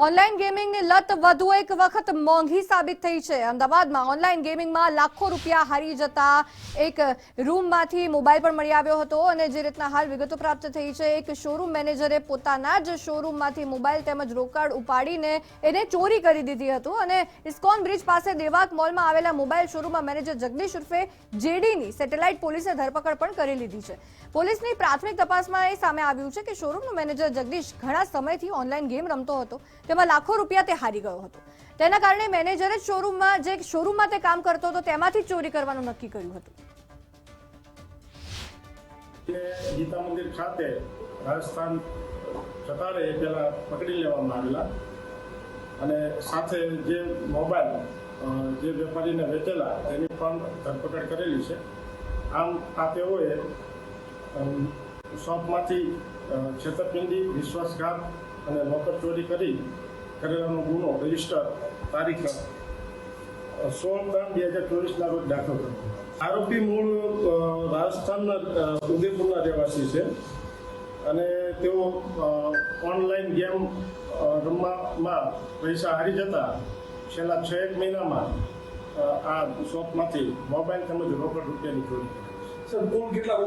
Online ગેમિંગની લત વધુ એક વખત મોંઘી સાબિત થઈ છે. અમદાવાદમાં ઓનલાઈન ગેમિંગમાં લાખો રૂપિયા હારી જતા એક રૂમમાંથી મોબાઈલ પણ મળી આવ્યો હતો અને જે રીતના હાલ વિગતો પ્રાપ્ત થઈ છે, એક શોરૂમ મેનેજરે પોતાના જ શોરૂમમાંથી મોબાઈલ તેમજ રોકડ ઉપાડીને એને ચોરી કરી દીધી હતું અને ઇસ્કોન બ્રિજ પાસે દેવાક મોલમાં આવેલા મોબાઈલ શોરૂમમાં મેનેજર જગદીશ ઉર્ફે જેડીની સેટેલાઇટ પોલીસે ધરપકડ પણ કરી લીધી છે. પોલીસની પ્રાથમિક તપાસમાં એ સામે આવ્યું છે કે શોરૂમનો મેનેજર જગદીશ ઘણા સમયથી ઓનલાઈન ગેમ રમતો હતો. તેમાં લાખો રૂપિયા તે હારી ગયો હતો. તેના કારણે મેનેજરે શોરૂમમાં જે શોરૂમમાં તે કામ કરતો હતો તેમાંથી ચોરી કરવાનું નક્કી કર્યું હતું. એને ગીતા મંદિર ખાતે રાજસ્થાન જતા રહે પહેલાં પકડી લેવામાં આવેલા અને સાથે જે મોબાઈલ જે વેપારીને વેચેલા તેની પણ ધરપકડ કરેલી છે. આમ આ તેઓએ શોપમાંથી છેતરપિંડી, વિશ્વાસઘાત અને નોકર ચોરી કરી કરેલાનો ગુનો રજિસ્ટર તારીખ સોળ ત્રણ બે હજાર ચોવીસના રોજ દાખલ કર્યો. આરોપી મૂળ રાજસ્થાનના ઉદયપુરના રહેવાસી છે. અને તેઓ ઓનલાઈન ગેમ રમવામાં પૈસા હારી જતા છેલ્લા છ એક મહિનામાં આ શોપમાંથી મોબાઈલ તેમજ રોકડ રૂપિયાની ચોરી કરી. સર, કુલ કેટલા